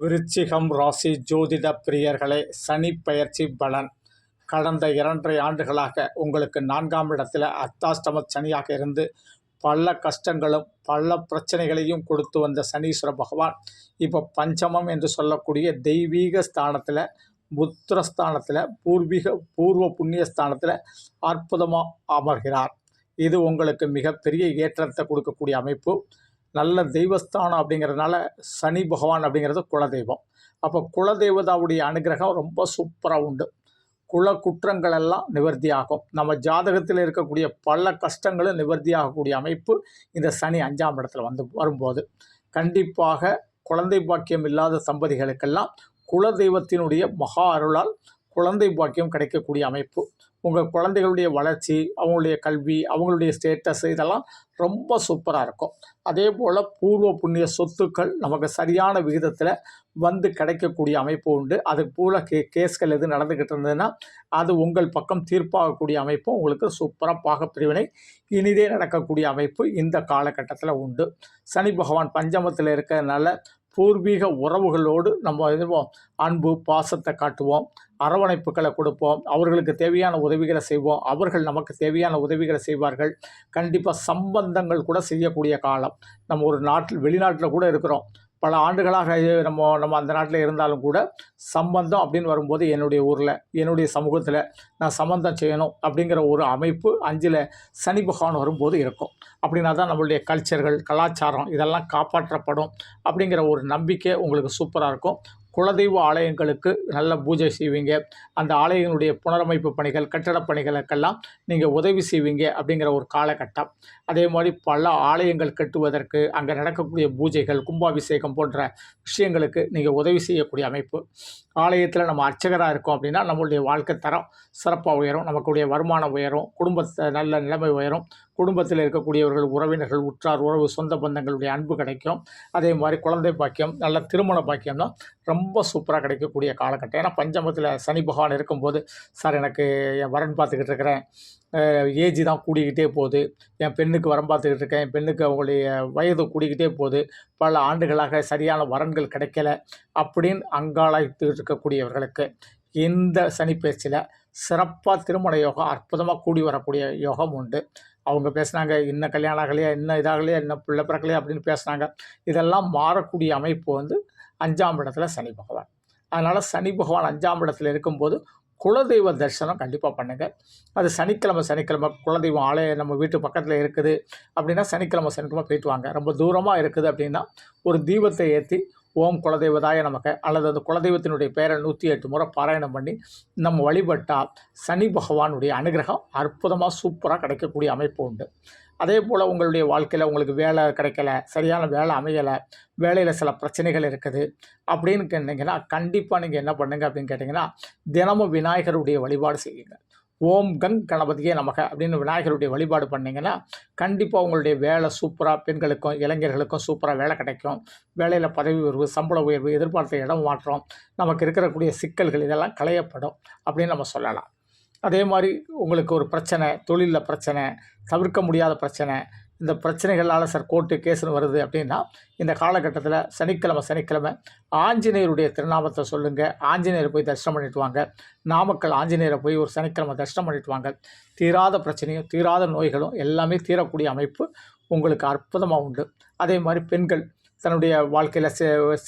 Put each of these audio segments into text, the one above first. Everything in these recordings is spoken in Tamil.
விருச்சிகம் ராசி ஜோதிட பிரியர்களே சனி பயிற்சி பலன். கடந்த இரண்டரை ஆண்டுகளாக உங்களுக்கு நான்காம் இடத்துல அர்த்தாஷ்டம சனியாக இருந்து பல கஷ்டங்களும் பல பிரச்சனைகளையும் கொடுத்து வந்த சனீஸ்வர பகவான். இப்போ பஞ்சமம் என்று சொல்லக்கூடிய தெய்வீக ஸ்தானத்தில் புத்திரஸ்தானத்தில் பூர்வீக பூர்வ புண்ணிய ஸ்தானத்தில் அற்புதமாக அமர்கிறார். இது உங்களுக்கு மிகப்பெரிய ஏற்றத்தை கொடுக்கக்கூடிய அமைப்பு. நல்ல தெய்வஸ்தானம் அப்படிங்கிறதுனால சனி பகவான் அப்படிங்கிறது குலதெய்வம். அப்போ குலதெய்வதாவுடைய அனுகிரகம் ரொம்ப சூப்பராக உண்டு. குல குற்றங்கள் எல்லாம் நிவர்த்தி ஆகும். நம்ம ஜாதகத்தில் இருக்கக்கூடிய பல கஷ்டங்களும் நிவர்த்தியாகக்கூடிய அமைப்பு இந்த சனி அஞ்சாம் இடத்துல வந்து வரும்போது. கண்டிப்பாக குழந்தை பாக்கியம் இல்லாத தம்பதிகளுக்கெல்லாம் குலதெய்வத்தினுடைய மகா அருளால் குழந்தை பாக்கியம் கிடைக்கக்கூடிய அமைப்பு. உங்கள் குழந்தைகளுடைய வளர்ச்சி அவங்களுடைய கல்வி அவங்களுடைய ஸ்டேட்டஸ் இதெல்லாம் ரொம்ப சூப்பராக இருக்கும். அதே போல் பூர்வ புண்ணிய சொத்துக்கள் நமக்கு சரியான விகிதத்தில் வந்து கிடைக்கக்கூடிய அமைப்பு உண்டு. அது போல் கே கேஸ்கள் எது நடந்துக்கிட்டு இருந்ததுன்னா அது உங்கள் பக்கம் தீர்ப்பாகக்கூடிய அமைப்பும் உங்களுக்கு சூப்பராக பாகப்பிரிவினை இனிதே நடக்கக்கூடிய அமைப்பு இந்த காலகட்டத்தில் உண்டு. சனி பகவான் பஞ்சமத்தில் இருக்கிறதுனால பூர்வீக உறவுகளோடு நம்ம எதுவோம் அன்பு பாசத்தை காட்டுவோம். அரவணைப்புகளை கொடுப்போம். அவர்களுக்கு தேவையான உதவிகளை செய்வோம். அவர்கள் நமக்கு தேவையான உதவிகளை செய்வார்கள். கண்டிப்பாக சம்பந்தங்கள் கூட செய்யக்கூடிய காலம். நம்ம ஒரு நாட்டில் வெளிநாட்டில் கூட இருக்கிறோம். பல ஆண்டுகளாக நம்ம நம்ம அந்த நாட்டில் இருந்தாலும் கூட சம்பந்தம் அப்படின்னு வரும்போது என்னுடைய ஊரில் என்னுடைய சமூகத்தில் நான் சம்பந்தம் செய்யணும் அப்படிங்கிற ஒரு அமைப்பு அஞ்சில் சனி பகவான் வரும்போது இருக்கும். அப்படின்னா தான் நம்மளுடைய கல்ச்சர்கள் கலாச்சாரம் இதெல்லாம் காப்பாற்றப்படும் அப்படிங்கிற ஒரு நம்பிக்கை உங்களுக்கு சூப்பராக இருக்கும். குலதெய்வ ஆலயங்களுக்கு நல்ல பூஜை செய்வீங்க. அந்த ஆலயங்களுடைய புனரமைப்பு பணிகள் கட்டடப் பணிகளுக்கெல்லாம் நீங்கள் உதவி செய்வீங்க அப்படிங்கிற ஒரு காலகட்டம். அதே மாதிரி பல ஆலயங்கள் கட்டுவதற்கு அங்கே நடக்கக்கூடிய பூஜைகள் கும்பாபிஷேகம் போன்ற விஷயங்களுக்கு நீங்கள் உதவி செய்யக்கூடிய அமைப்பு. ஆலயத்தில் நம்ம அர்ச்சகராக இருக்கோம் அப்படின்னா நம்மளுடைய வாழ்க்கை தரம் சிறப்பாக உயரும். நமக்குடைய வருமானம் உயரும். குடும்பத்தை நல்ல நிலைமை உயரும். குடும்பத்தில் இருக்கக்கூடியவர்கள் உறவினர்கள் உற்றார் உறவு சொந்த பந்தங்களுடைய அன்பு கிடைக்கும். அதே மாதிரி குழந்தை பாக்கியம் நல்ல திருமண பாக்கியம் தான் ரொம்ப சூப்பராக கிடைக்கக்கூடிய காலகட்டம். ஏன்னா பஞ்சமத்தில் சனி பகவான் இருக்கும்போது சார் எனக்கு என் வரன் பார்த்துக்கிட்டு இருக்கிறேன். ஏஜ் தான் கூடிக்கிட்டே போகுது. என் பெண்ணுக்கு வரம் பார்த்துக்கிட்டு இருக்கேன். என் பெண்ணுக்கு அவங்களுடைய வயது கூடிக்கிட்டே போகுது. பல ஆண்டுகளாக சரியான வரன்கள் கிடைக்கல. அப்படின்னு அங்காளாய்த்து இருக்கக்கூடியவர்களுக்கு இந்த சனிப்பயிற்சியில் சிறப்பாக திருமண யோகம் அற்புதமாக கூடி வரக்கூடிய யோகம் உண்டு. அவங்க பேசுனாங்க இன்னும் கல்யாணம் ஆகலையா? இன்னும் இதாகலையா? இன்னும் பிள்ளை பிறக்கலையா? அப்படின்னு பேசுனாங்க. இதெல்லாம் மாறக்கூடிய அமைப்பு வந்து அஞ்சாம் இடத்துல சனி பகவான். அதனால் சனி பகவான் அஞ்சாம் இடத்துல இருக்கும்போது குலதெய்வ தரிசனம் கண்டிப்பாக பண்ணுங்கள் அது சனிக்கிழமை சனிக்கிழமை குலதெய்வம் ஆலயம் நம்ம வீட்டு பக்கத்தில் இருக்குது. அப்படின்னா சனிக்கிழமை சனிக்கிழமை போயிட்டு வாங்க. ரொம்ப தூரமாக இருக்குது அப்படின்னா ஒரு தீபத்தை ஏற்றி ஓம் குலதெய்வதாய நமக்கு அல்லது அந்த குலதெய்வத்தினுடைய பெயரை நூற்றி எட்டு முறை பாராயணம் பண்ணி நம்ம வழிபட்டால் சனி பகவானுடைய அனுகிரகம் அற்புதமாக சூப்பராக கிடைக்கக்கூடிய அமைப்பு உண்டு. அதே போல் உங்களுடைய வாழ்க்கையில் உங்களுக்கு வேலை கிடைக்கல சரியான வேலை அமையலை வேலையில் சில பிரச்சனைகள் இருக்குது அப்படின்னு கேட்டிங்கன்னா கண்டிப்பாக நீங்கள் என்ன பண்ணுங்க அப்படின்னு கேட்டிங்கன்னா தினமும் விநாயகருடைய வழிபாடு செய்யுங்க. ஓம் கங் கணபதியே நமக அப்படின்னு விநாயகருடைய வழிபாடு பண்ணிங்கன்னா கண்டிப்பாக உங்களுடைய வேலை சூப்பராக பெண்களுக்கும் இளைஞர்களுக்கும் சூப்பராக வேலை கிடைக்கும். வேலையில் பதவி உயர்வு சம்பள உயர்வு எதிர்பார்த்த இடம் மாற்றம் நமக்கு இருக்கக்கூடிய சிக்கல்கள் இதெல்லாம் களையப்படும் அப்படின்னு நம்ம சொல்லலாம். அதே மாதிரி உங்களுக்கு ஒரு பிரச்சனை தொழிலில் பிரச்சனை தவிர்க்க முடியாத பிரச்சனை இந்த பிரச்சனைகளால் சார் கோர்ட்டு கேஸ்னு வருது அப்படின்னா இந்த காலகட்டத்தில் சனிக்கிழமை சனிக்கிழமை ஆஞ்சநேயருடைய திருநாமத்தை சொல்லுங்கள் ஆஞ்சநேயரை போய் தரிசனம் பண்ணிட்டு வாங்க. நாமக்கல் ஆஞ்சநேயரை போய் ஒரு சனிக்கிழமை தரிசனம் பண்ணிட்டு வாங்க. தீராத பிரச்சனையும் தீராத நோய்களும் எல்லாமே தீரக்கூடிய அமைப்பு உங்களுக்கு அற்புதமாக உண்டு. அதே மாதிரி பெண்கள் தன்னுடைய வாழ்க்கையில்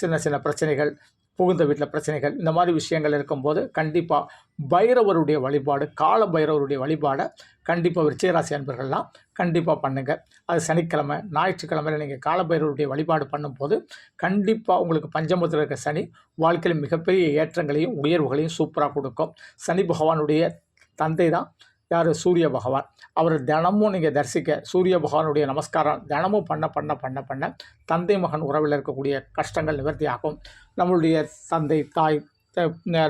சின்ன சின்ன பிரச்சனைகள் புகுந்த வீட்டில் பிரச்சனைகள் இந்த மாதிரி விஷயங்கள் இருக்கும்போது கண்டிப்பாக பைரவருடைய வழிபாடு கால பைரவருடைய வழிபாடை கண்டிப்பாக விருச்சிகராசி அன்பர்கள்லாம் கண்டிப்பாக பண்ணுங்கள் அது சனிக்கிழமை ஞாயிற்றுக்கிழமையில் நீங்கள் காலபைரவருடைய வழிபாடு பண்ணும்போது கண்டிப்பாக உங்களுக்கு பஞ்சமத்தில் இருக்க சனி வாழ்க்கையில் மிகப்பெரிய ஏற்றங்களையும் உயர்வுகளையும் சூப்பராக கொடுக்கும். சனி பகவானுடைய தந்தை தான் யார்? சூரிய பகவான். அவர் தினமும் நீங்கள் தரிசிக்க சூரிய பகவானுடைய நமஸ்காரம் தினமும் பண்ண பண்ண பண்ண பண்ண தந்தை மகன் உறவில் இருக்கக்கூடிய கஷ்டங்கள் நிவர்த்தி ஆகும் நம்மளுடைய தந்தை தாய்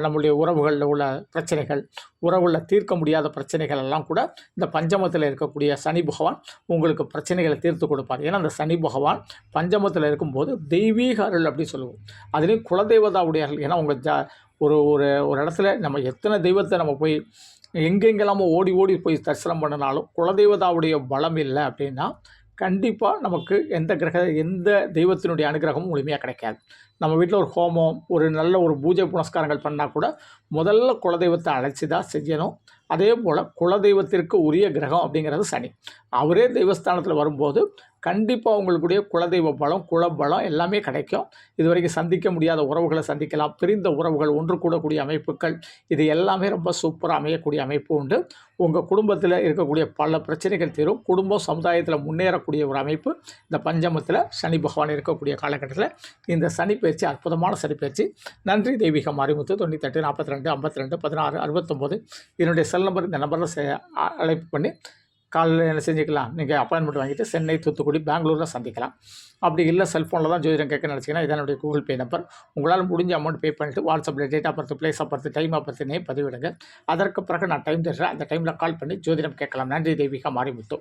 நம்மளுடைய உறவுகளில் உள்ள பிரச்சனைகள் உறவுகளில் தீர்க்க முடியாத பிரச்சனைகள் எல்லாம் கூட இந்த பஞ்சமத்தில் இருக்கக்கூடிய சனி பகவான் உங்களுக்கு பிரச்சனைகளை தீர்த்து கொடுப்பார். ஏன்னா அந்த சனி பகவான் பஞ்சமத்தில் இருக்கும்போது தெய்வீக அருள் அப்படின்னு சொல்லுவோம். அதுலேயும் குலதெய்வதாவுடைய அருள் ஏன்னா உங்கள் ஜா ஒரு ஒரு ஒரு இடத்துல நம்ம எத்தனை தெய்வத்தை நம்ம போய் எங்கெங்கெல்லாமோ ஓடி ஓடி போய் தரிசனம் பண்ணினாலும் குலதெய்வதாவுடைய பலம் இல்லை அப்படின்னா கண்டிப்பாக நமக்கு எந்த கிரக எந்த தெய்வத்தினுடைய அனுகிரகமும் முழுமையாக கிடைக்காது. நம்ம வீட்டில் ஒரு ஹோமம் ஒரு நல்ல ஒரு பூஜை புனஸ்காரங்கள் பண்ணால் கூட முதல்ல குலதெய்வத்தை அழைச்சி தான் செய்யணும். அதே போல் குலதெய்வத்திற்கு உரிய கிரகம் அப்படிங்கிறது சனி. அவரே தெய்வஸ்தானத்தில் வரும்போது கண்டிப்பாக உங்களுடைய குலதெய்வ பலம் குலபலம் எல்லாமே கிடைக்கும். இதுவரைக்கும் சந்திக்க முடியாத உறவுகளை சந்திக்கலாம். பிரிந்த உறவுகள் ஒன்று கூடக்கூடிய அமைப்புகள் இது எல்லாமே ரொம்ப சூப்பராக அமையக்கூடிய அமைப்பு உண்டு. உங்கள் குடும்பத்தில் இருக்கக்கூடிய பல பிரச்சனைகள் தீரும். குடும்பம் சமுதாயத்தில் முன்னேறக்கூடிய ஒரு அமைப்பு. இந்த பஞ்சமத்தில் சனி பகவான் இருக்கக்கூடிய காலகட்டத்தில் இந்த சனி பயிற்சி அற்புதமான சனி பயிற்சி. நன்றி தெய்வீக மாரிமுத்து தொண்ணூத்தெட்டு நாற்பத்தி ரெண்டு ஐம்பத்தி ரெண்டு பதினாறு அறுபத்தொம்போது. என்னுடைய செல் நம்பர் இந்த நம்பரில் செ அழைப்பு பண்ணி காலையில் என்ன செஞ்சுக்கலாம்? நீங்கள் அப்பாயின்மெண்ட் வாங்கிட்டு சென்னை தூத்துக்குடி பெங்களூரில் சந்திக்கலாம். அப்படி இல்லை செல்ஃபோனில் தான் ஜோதிடம் கேட்க நினச்சிங்கன்னா இதான் என்னுடைய கூகுள் பே நம்பர் உங்களால் முடிஞ்ச அமௌண்ட் பே பண்ணிட்டு வாட்ஸ்அப்பில் date of birth place of birth time of birth name பதிவிடுங்க. அதற்கு பிறகு நான் டைம் தருகிறேன். அந்த டைமில் கால் பண்ணி ஜோதிடம் கேட்கலாம். நன்றி தெய்வீகா மாரிமுத்து.